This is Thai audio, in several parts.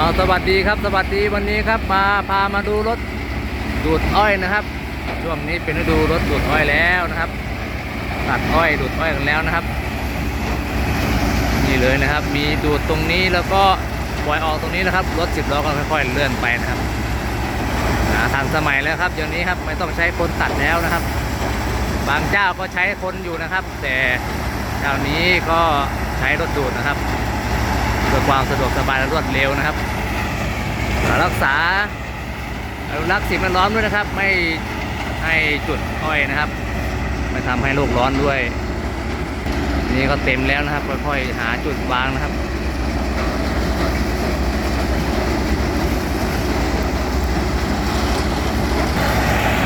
เอาสวัสดีครับสวัสดีวันนี้ครับมาพามาดูรถดูดอ้อยนะครับ ช่วงนี้เป็นฤดูรถดูดอ้อยแล้วนะครับ ตัดอ้อยดูดอ้อยกันแล้วนะครับ นี่เลยนะครับ มีดูดตรงนี้แล้วก็ปล่อยออกตรงนี้นะครับรถสิบล้อก็ค่อยๆเลื่อนไปนะครับอ่าทันสมัยแล้วครับเดี๋ยวนี้ครับไม่ต้องใช้คนตัดแล้วนะครับ บางเจ้าก็ใช้คนอยู่นะครับ แต่เจ้านี้ก็ใช้รถดูดนะครับ อความสะดวกสบายและรวดเร็วนะครับ รักษาอนุรักษ์สิ่งแวดล้อมด้วยนะครับ ไม่ให้จุดอ้อยนะครับ ไม่ทำให้โลกร้อนด้วย นี่ก็เต็มแล้วนะครับค่อยๆหาจุดวางนะครับ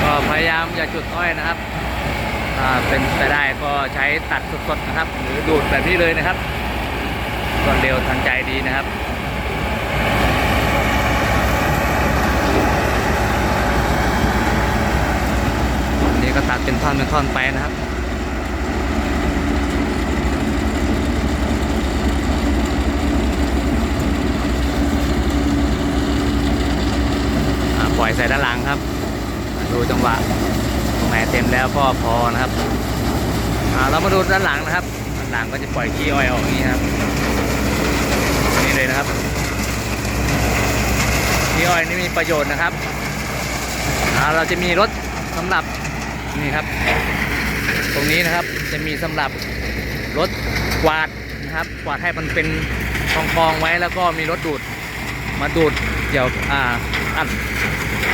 ก็พยายามอย่าจุดอ้อยนะครับถ้าเป็นไปได้ก็ใช้ตัดสดๆนะครับ หรือดูดแบบนี้เลยนะครับ รวดเร็วทันใจดีนะครับนี่ก็ตัดเป็นท่อนเป็นท่อนไปนะครับปล่อยใส่ด้านหลังครับ ดูจังหวะตรงไหนเต็มแล้วก็พอนะครับเรามาดูด้านหลังนะครับ ด้านหลังก็จะปล่อยขี้อ้อยออกนี้ครับ นี่เลยนะครับขี้อ้อยนี่มีประโยชน์นะครับเราจะมีรถสำหรับนี่ครับ ตรงนี้นะครับจะมีสำหรับรถกวาดนะครับ กวาดให้มันเป็นกองกองๆไว้แล้วก็มีรถดูดมาดูดเกี่ยวอ่าอัด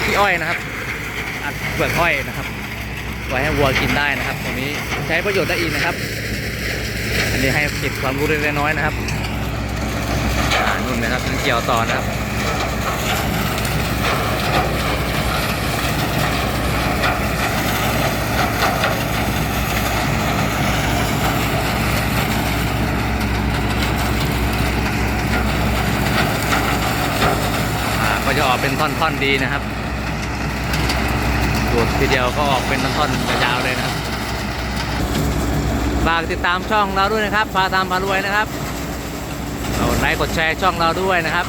ขี้อ้อยนะครับ อัดเปลือกอ้อยนะครับ ไว้ให้วัวกินได้นะครับ ตรงนี้ใช้ประโยชน์ได้อีกนะครับ อันนี้ให้เก็บความรู้เล็กๆน้อยๆนะครับ นุ่นนะครับยังเกี่ยวต่อนะครับก็จะออกเป็นท่อนๆดีนะครับดูดทีเดียวก็ออกเป็นท่อนๆยาวๆเลยนะครับ ฝากติดตามช่องเราด้วยนะครับ พาตามพารวยนะครับ กดแชร์ช่องเราด้วยนะครับ